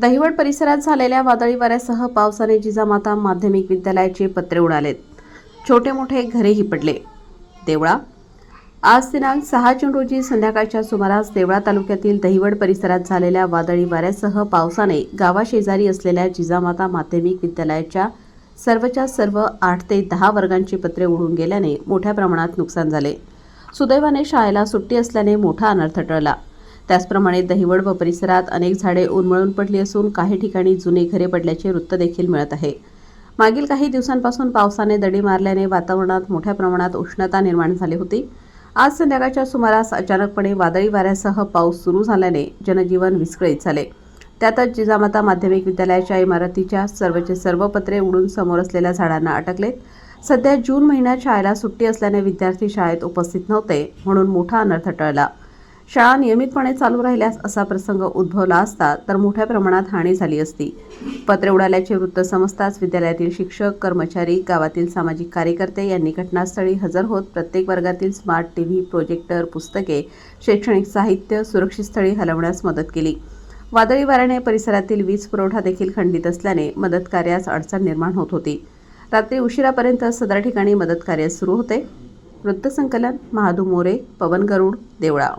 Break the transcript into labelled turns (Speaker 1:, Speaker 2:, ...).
Speaker 1: दहिवड परिसरात झालेल्या वादळी वाऱ्यासह पावसाने जिजामाता माध्यमिक विद्यालयाचे पत्रे उडालेत. छोटे मोठे घरेही पडले. देवळा. आज दिनांक सहा जून रोजी संध्याकाळच्या सुमारास देवळा तालुक्यातील दहिवड परिसरात झालेल्या वादळी वाऱ्यासह पावसाने गावाशेजारी असलेल्या जिजामाता माध्यमिक विद्यालयाच्या सर्वच्या सर्व आठ ते दहा वर्गांची पत्रे उडून गेल्याने मोठ्या प्रमाणात नुकसान झाले. सुदैवाने शाळेला सुट्टी असल्याने मोठा अनर्थ टळला. त्याचप्रमाणे दहिवड व परिसरात अनेक झाडे उन्मळून पडली असून काही ठिकाणी जुने घरे पडल्याचे वृत्त देखील मिळत आहे. मागील काही दिवसांपासून पावसाने दडी मारल्याने वातावरणात मोठ्या प्रमाणात उष्णता निर्माण झाली होती. आज संध्याकाळच्या सुमारास अचानकपणे वादळी वाऱ्यासह पाऊस सुरू झाल्याने जनजीवन विस्कळीत झाले. त्यातच जिजामाता माध्यमिक विद्यालयाच्या इमारतीच्या सर्वचे सर्व पत्रे उडून समोर असलेल्या झाडांना अटकलेत. सध्या जून महिन्यात शाळेला सुट्टी असल्याने विद्यार्थी शाळेत उपस्थित नव्हते म्हणून मोठा अनर्थ टळला. शाळा नियमितपणे चालू राहिल्यास असा प्रसंग उद्भवला असता तर मोठ्या प्रमाणात हानी झाली असती. पत्रे उडाल्याचे वृत्त समजताच विद्यालयातील शिक्षक कर्मचारी गावातील सामाजिक कार्यकर्ते यांनी घटनास्थळी हजर होत प्रत्येक वर्गातील स्मार्ट टीव्ही प्रोजेक्टर पुस्तके शैक्षणिक साहित्य सुरक्षित स्थळी हलवण्यास मदत केली. वादळी वाऱ्याने परिसरातील वीज पुरवठा देखील खंडित असल्याने मदत कार्यास अडचण निर्माण होत होती. रात्री उशिरापर्यंत सदर ठिकाणी मदत कार्य सुरू होते. वृत्तसंकलन महादू मोरे पवन गरुड देवळा